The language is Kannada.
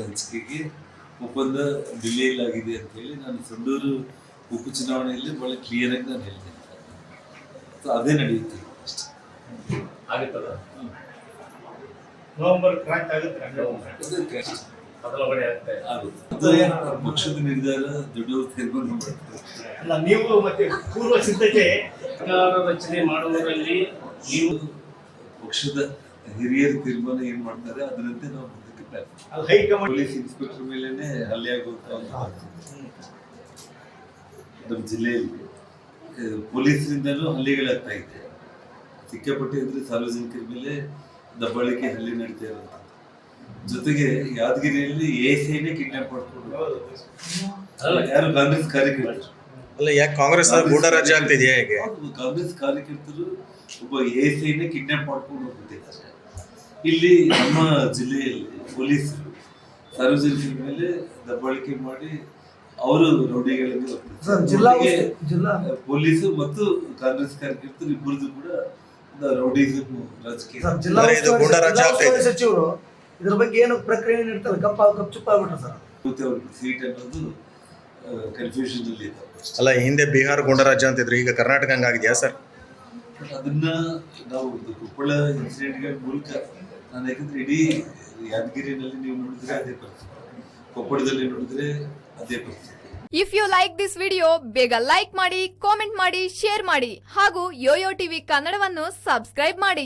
ಹಂಚಿಕೆಗೆ ಒಪ್ಪಂದ ಡಿಲೇಲ್ ಆಗಿದೆ ಅಂತ ಹೇಳಿ ನಾನು ಸಂಡೂರು ಉಪಚುನಾವಣೆಯಲ್ಲಿ ಬಹಳ ಕ್ಲಿಯರ್ ಆಗಿ ನಾನು ಹೇಳ್ತೇನೆ ಸೊ ಅದೇ ನಡೆಯುತ್ತೆ. ಆಗುತ್ತದ ನವೆಂಬರ್ ಆಗುತ್ತೆ. ಬದಲಾವಣೆ ಪಕ್ಷದ ನಿರ್ಧಾರ ದೊಡ್ಡವರು ತೀರ್ಮಾನ ಮಾಡ್ತಾರೆ? ಅಲ್ಲ ನೀವು ಮತ್ತೆ ಪೂರ್ವ ಸಿದ್ಧತೆ ರಚನೆ ಮಾಡುವುದರಲ್ಲಿ ನೀವು ನೀವು ಪಕ್ಷದ ಹಿರಿಯರು ತೀರ್ಮಾನ ಏನ್ ಮಾಡ್ತಾರೆ? ಅದರಂತೆ ನಾವು ಮುಂದಕ್ಕೆ ಹೈ ಅಲ್ಲಿ ಹೈಕಮಾಂಡ್ ಪೊಲೀಸ್ ಇನ್ಸ್ಪೆಕ್ಟರ್ ಮೇಲೆನೆ ಹಲ್ಲೆ ಆಗುವಂತ ನಮ್ಮ ಜಿಲ್ಲೆಯಲ್ಲಿ ಪೊಲೀಸರಿಂದಲೂ ಹಲ್ಲೆಗಳಾಗ್ತಾ ಇದೆ. ಸಿಕ್ಕಾಪಟ್ಟೆ ಅಂದ್ರೆ ಸಾರ್ವಜನಿಕರ ಮೇಲೆ ದಬ್ಬಾಳಿಕೆ ಹಲ್ಲೆ ನಡೀತಾ ಇರೋದು ಜೊತೆಗೆ ಯಾದಗಿರಿಯಲ್ಲಿ ಎ ಕಿಡ್ನಾಪ್ ಮಾಡ್ಕೊಂಡು ಅಲ್ಲ ಯಾರು ಕಾಂಗ್ರೆಸ್ ಕಾರ್ಯಕರ್ತರು? ಅಲ್ಲ ಯಾಕೆ ಕಾಂಗ್ರೆಸ್ ಗೂಢ ರಾಜ್ಯ ಆಗ್ತಿದೆಯಾ ಹೇಗೆ? ಕಾಂಗ್ರೆಸ್ ಕಾರ್ಯಕರ್ತರು ಒಬ್ಬ ಎ ಸಿನೆ ಕಿಡ್ನಾಪ್ ಮಾಡ್ಕೊಂಡು ಹೋಗ್ಬಿಟ್ಟಿದ್ದಾರೆ. ಇಲ್ಲಿ ನಮ್ಮ ಜಿಲ್ಲೆಯಲ್ಲಿ ಪೊಲೀಸರು ಸಾರ್ವಜನಿಕರ ಮೇಲೆ ದಬ್ಬಾಳಿಕೆ ಮಾಡಿ ಅವರು ರೌಡಿಗಳಿಗೆ ಸರ್, ಜಿಲ್ಲಾ ಜಿಲ್ಲಾ ಪೊಲೀಸ್ ಮತ್ತು ಕಾಂಗ್ರೆಸ್ ಕಾರ್ಯಕರ್ತರು ಇಬ್ಬರದು ಕೂಡ ರೌಡಿಸಮ್ ರಾಜಕೀಯ. ಸಚಿವರು ಇದ್ರ ಬಗ್ಗೆ ಏನು ಪ್ರಕ್ರಿಯೆ ನೀಡ್ತಾರೆ? ಗಪ್ಪ ಗಪ್ ಚುಪ್ಪ ಆಗ್ಬಿಟ್ರು ಸರ್. ಸೀಟ್ ಅನ್ನೋದು ಕನ್ಫ್ಯೂಷನ್ ಅಲ್ಲಿ ಅಲ್ಲ ಹಿಂದೆ ಬಿಹಾರ ಗುಂಡರಾಜ್ಯ ಅಂತಿದ್ರು ಈಗ ಕರ್ನಾಟಕ ಹಂಗಾಗಿದೆಯಾ ಸರ್? ಅದನ್ನ ನಾವು ಕೊಪ್ಪಳ ಇನ್ಸಿಡೆಂಟ್ಗಳ ಮೂಲಕ ನಾನು ಯಾಕಂದ್ರೆ ಇಡೀ ಯಾದಗಿರಿನಲ್ಲಿ ನೀವು ನೋಡಿದ್ರೆ ಅದೇ ಪರಿಸ್ಥಿತಿ. ಕೊಪ್ಪಳದಲ್ಲಿ ನೋಡಿದ್ರೆ ಅದೇ ಪರಿಸ್ಥಿತಿ. If you like this video ಬೇಗ ಲೈಕ್ ಮಾಡಿ ಕಾಮೆಂಟ್ ಮಾಡಿ ಶೇರ್ ಮಾಡಿ ಹಾಗೂ ಯೋಯೋ ಟಿವಿ ಕನ್ನಡವನ್ನು ಸಬ್ಸ್ಕ್ರೈಬ್ ಮಾಡಿ.